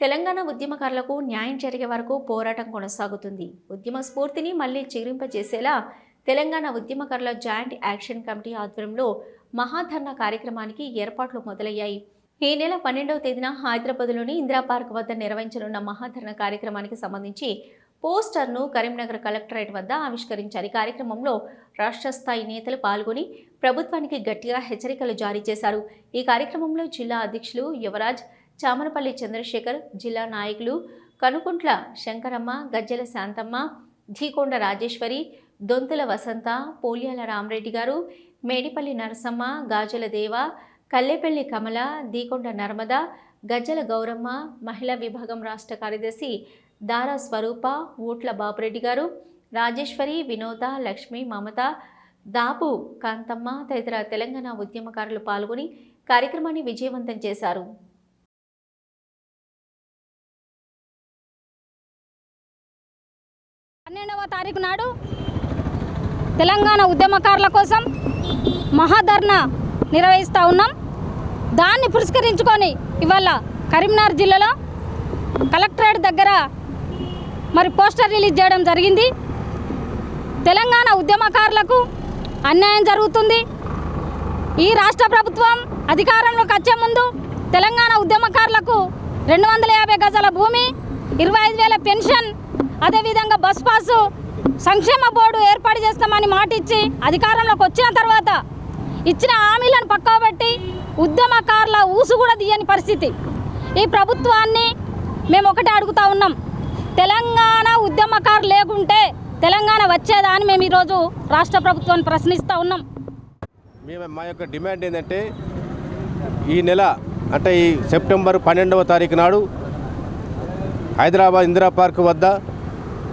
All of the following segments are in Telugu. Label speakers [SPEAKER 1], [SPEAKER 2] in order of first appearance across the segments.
[SPEAKER 1] తెలంగాణ ఉద్యమకారులకు న్యాయం జరిగే వరకు పోరాటం కొనసాగుతుంది. ఉద్యమ స్ఫూర్తిని మళ్ళీ చిగురింపజేసేలా తెలంగాణ ఉద్యమకారుల జాయింట్ యాక్షన్ కమిటీ ఆధ్వర్యంలో మహాధర్నా కార్యక్రమానికి ఏర్పాట్లు మొదలయ్యాయి. ఈ నెల పన్నెండవ తేదీన హైదరాబాద్లోని ఇందిరా పార్క్ వద్ద నిర్వహించనున్న మహాధరణ కార్యక్రమానికి సంబంధించి పోస్టర్ను కరీంనగర్ కలెక్టరేట్ వద్ద ఆవిష్కరించారు. ఈ కార్యక్రమంలో రాష్ట్ర స్థాయి నేతలు పాల్గొని ప్రభుత్వానికి గట్టిగా హెచ్చరికలు జారీ చేశారు. ఈ కార్యక్రమంలో జిల్లా అధ్యక్షులు యువరాజ్ చామనపల్లి చంద్రశేఖర్ జిల్లా నాయకులు కనుకుంట్ల శంకరమ్మ గజ్జెల శాంతమ్మ ధీకొండ రాజేశ్వరి దొంతుల వసంత పోలియాల రామరెడ్డి గారు మేడిపల్లి నరసమ్మ గాజుల దేవ కల్లేపల్లి కమల దీకొండ నర్మద గజ్జల గౌరమ్మ మహిళా విభాగం రాష్ట్ర కార్యదర్శి దారా స్వరూప ఊట్ల బాపురెడ్డి గారు రాజేశ్వరి వినోద లక్ష్మి మమత దాపు కాంతమ్మ తదితర తెలంగాణ ఉద్యమకారులు పాల్గొని కార్యక్రమాన్ని విజయవంతం చేశారు.
[SPEAKER 2] పన్నెండవ తారీఖు నాడు తెలంగాణ ఉద్యమకారుల కోసం మహాధర్నా నిర్వహిస్తూ ఉన్నాం. దాన్ని పురస్కరించుకొని ఇవాళ కరీంనగర్ జిల్లాలో కలెక్టరేట్ దగ్గర మరి పోస్టర్ రిలీజ్ చేయడం జరిగింది. తెలంగాణ ఉద్యమకారులకు అన్యాయం జరుగుతుంది. ఈ రాష్ట్ర ప్రభుత్వం అధికారంలోకి వచ్చే ముందు తెలంగాణ ఉద్యమకారులకు రెండు వందల యాభై గజాల భూమి ఇరవై ఐదు వేల పెన్షన్ అదేవిధంగా బస్ పాసు సంక్షేమ బోర్డు ఏర్పాటు చేస్తామని మాట ఇచ్చి అధికారంలోకి వచ్చిన తర్వాత ఇచ్చిన హామీలను పక్కాబట్టి ఉద్యమకారుల ఊసు కూడా తీయని పరిస్థితి. ఈ ప్రభుత్వాన్ని మేము ఒకటే అడుగుతా ఉన్నాం. తెలంగాణ ఉద్యమకారు లేకుంటే తెలంగాణ వచ్చేదా అని మేము ఈరోజు రాష్ట్ర ప్రభుత్వాన్ని ప్రశ్నిస్తూ ఉన్నాం.
[SPEAKER 3] మేము మా యొక్క డిమాండ్ ఏంటంటే ఈ నెల అంటే ఈ సెప్టెంబర్ పన్నెండవ తారీఖు నాడు హైదరాబాద్ ఇందిరా పార్క్ వద్ద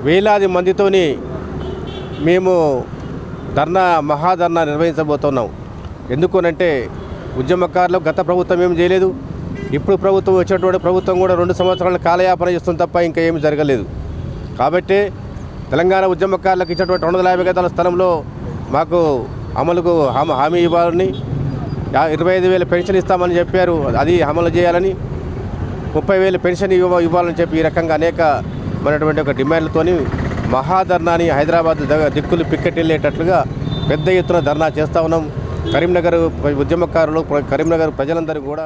[SPEAKER 3] వేలాది మందితోని మేము ధర్నా మహాధర్నా నిర్వహించబోతున్నాం. ఎందుకనంటే ఉద్యమకారులు గత ప్రభుత్వం ఏం చేయలేదు. ఇప్పుడు ప్రభుత్వం వచ్చినటువంటి ప్రభుత్వం కూడా రెండు సంవత్సరాల కాలయాపన చేస్తుంది తప్ప ఇంకా ఏమి జరగలేదు. కాబట్టి తెలంగాణ ఉద్యమకారులకు ఇచ్చినటువంటి రెండు వందల యాభై గదాల స్థలంలో మాకు అమలుకు హామీ హామీ ఇవ్వాలని ఇరవై ఐదు వేల పెన్షన్ ఇస్తామని చెప్పారు. అది అమలు చేయాలని ముప్పై వేలు పెన్షన్ ఇవ్వ ఇవ్వాలని చెప్పి ఈ రకంగా అనేక మనటువంటి ఒక డిమాండ్లతోని మహాధర్నాని హైదరాబాద్ దిక్కులు పిక్కెట్టెళ్ళేటట్లుగా పెద్ద ఎత్తున ధర్నా చేస్తూ ఉన్నాం. కరీంనగర్ ఉద్యమకారులు కరీంనగర్ ప్రజలందరూ కూడా